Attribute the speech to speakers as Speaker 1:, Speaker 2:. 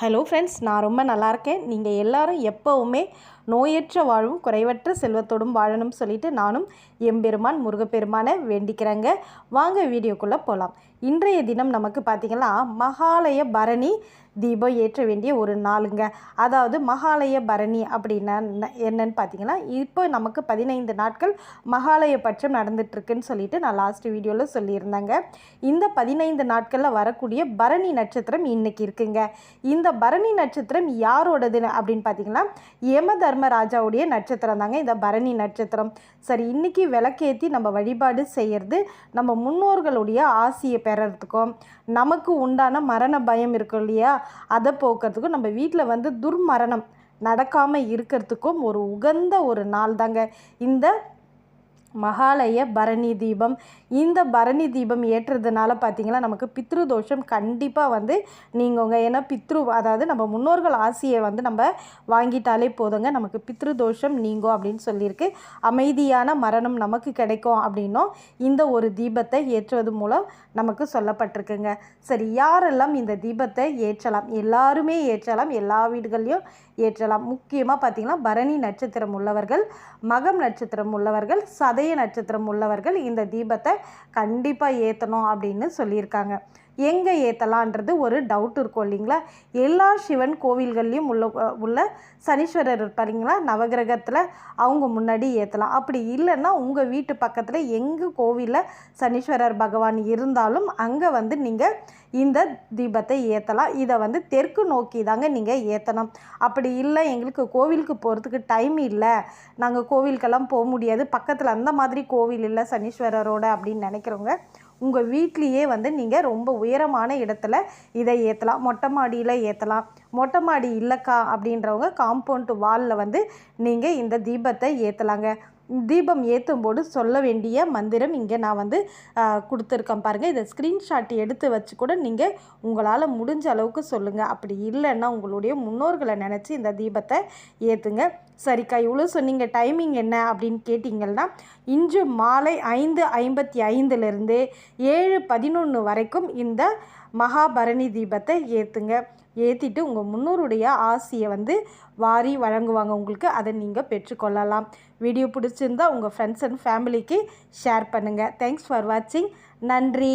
Speaker 1: Hello friends நான் ரொம்ப நல்லா இருக்கேன். நீங்கள் எல்லாரும் எப்போவுமே நோயற்ற வாழ்வும் குறைவற்ற செல்வத்தோடும் வாழணும்னு சொல்லிட்டு நானும் எம்பெருமான் முருகப்பெருமானை வேண்டிக்கிறேங்க. வாங்க வீடியோக்குள்ளே போகலாம் இன்றைய தினம் நமக்கு பார்த்திங்கன்னா மகாலய பரணி தீபம் ஏற்ற வேண்டிய ஒரு நாளுங்க. அதாவது மகாலய பரணி அப்படின்னா என்னன்னு பார்த்தீங்கன்னா இப்போ நமக்கு பதினைந்து நாட்கள் மகாலய பட்சம் நடந்துட்டுருக்குன்னு சொல்லிட்டு நான் லாஸ்ட் வீடியோவில் சொல்லியிருந்தேங்க. இந்த பதினைந்து நாட்களில் வரக்கூடிய பரணி நட்சத்திரம் இன்றைக்கி இருக்குங்க. இந்த பரணி நட்சத்திரம் யாரோடது அப்படின்னு பார்த்தீங்கன்னா யம தர்மராஜாவுடைய நட்சத்திரம் தாங்க இந்த பரணி நட்சத்திரம். சரி இன்றைக்கி விளக்கேற்றி நம்ம வழிபாடு செய்கிறது நம்ம முன்னோர்களுடைய ஆசியை பெறறதுக்கும் நமக்கு உண்டான மரண பயம் இருக்கும் இல்லையா? அதை போக்குறதுக்கும் நம்ம வீட்டில் வந்து துர்மரணம் நடக்காமல் இருக்கிறதுக்கும் ஒரு உகந்த ஒரு நாள் தாங்க இந்த மகாலய பரணி தீபம். இந்த பரணி தீபம் ஏற்றுறதுனால பார்த்தீங்கன்னா நமக்கு பித்ரு தோஷம் கண்டிப்பாக வந்து நீங்கங்க. ஏன்னா பித்ரு அதாவது நம்ம முன்னோர்கள் ஆசையை வந்து நம்ம வாங்கிட்டாலே போதுங்க. நமக்கு பித்ரு தோஷம் நீங்கும் அப்படின்னு சொல்லியிருக்கு. அமைதியான மரணம் நமக்கு கிடைக்கும் அப்படின்னும் இந்த ஒரு தீபத்தை ஏற்றுவது மூலம் நமக்கு சொல்லப்பட்டிருக்குங்க. சரி யாரெல்லாம் இந்த தீபத்தை ஏற்றலாம்? எல்லாருமே ஏற்றலாம். எல்லா வீடுகள்லையும் ஏற்றலாம். முக்கியமாக பார்த்தீங்கன்னா பரணி நட்சத்திரம் உள்ளவர்கள் மகம் நட்சத்திரம் உள்ளவர்கள் சதய நட்சத்திரம் உள்ளவர்கள் இந்த தீபத்தை கண்டிப்பாக ஏற்றணும் அப்படின்னு சொல்லியிருக்காங்க. எங்கே ஏற்றலான்றது ஒரு டவுட் இருக்கும் இல்லைங்களா? எல்லா சிவன் கோவில்கள்லேயும் உள்ள உள்ள சனீஸ்வரர் இருப்பாருங்களா நவகிரகத்தில் அவங்க முன்னாடி ஏற்றலாம் அப்படி இல்லைன்னா உங்கள் வீட்டு பக்கத்தில் எங்கே கோவிலில் சனீஸ்வரர் பகவான் இருந்தாலும் அங்கே வந்து நீங்கள் இந்த தீபத்தை ஏற்றலாம் இதை வந்து தெற்கு நோக்கி தாங்க நீங்கள் ஏற்றணும் அப்படி இல்லை எங்களுக்கு கோவிலுக்கு போகிறதுக்கு டைம் இல்லை. நாங்கள் கோவிலுக்கெல்லாம் போக முடியாது. பக்கத்தில் அந்த மாதிரி கோவில் இல்லை சனீஸ்வரரோட அப்படின்னு நினைக்கிறவங்க உங்கள் வீட்லேயே வந்து நீங்கள் ரொம்ப உயரமான இடத்துல இதை ஏற்றலாம் மொட்டை மாடியில் ஏற்றலாம் மொட்டை மாடி இல்லைக்கா அப்படின்றவங்க காம்பவுண்ட் வாலில் வந்து நீங்கள் இந்த தீபத்தை ஏற்றலாங்க தீபம் ஏற்றும் போது சொல்ல வேண்டிய மந்திரம் இங்கே நான் வந்து கொடுத்துருக்கேன் பாருங்கள் இதை ஸ்க்ரீன்ஷாட் எடுத்து வச்சு கூட நீங்கள் உங்களால் முடிஞ்ச அளவுக்கு சொல்லுங்கள் அப்படி இல்லைன்னா உங்களுடைய முன்னோர்களை நினச்சி இந்த தீபத்தை ஏற்றுங்க சரிக்கா இவ்வளோ சொன்னீங்க டைமிங் என்ன அப்படின்னு கேட்டிங்கன்னா இன்று மாலை ஐந்து ஐம்பத்தி ஐந்துலேருந்து ஏழு பதினொன்று வரைக்கும் இந்த மகாபரணி தீபத்தை ஏற்றுங்க ஏற்றிட்டு உங்கள் முன்னோருடைய ஆசியை வந்து வாரி வழங்குவாங்க உங்களுக்கு. அதை நீங்கள் பெற்றுக்கொள்ளலாம். வீடியோ பிடிச்சிருந்தா உங்கள் ஃப்ரெண்ட்ஸ் அண்ட் ஃபேமிலிக்கு ஷேர் பண்ணுங்கள் தேங்க்ஸ் ஃபார் வாட்சிங் நன்றி.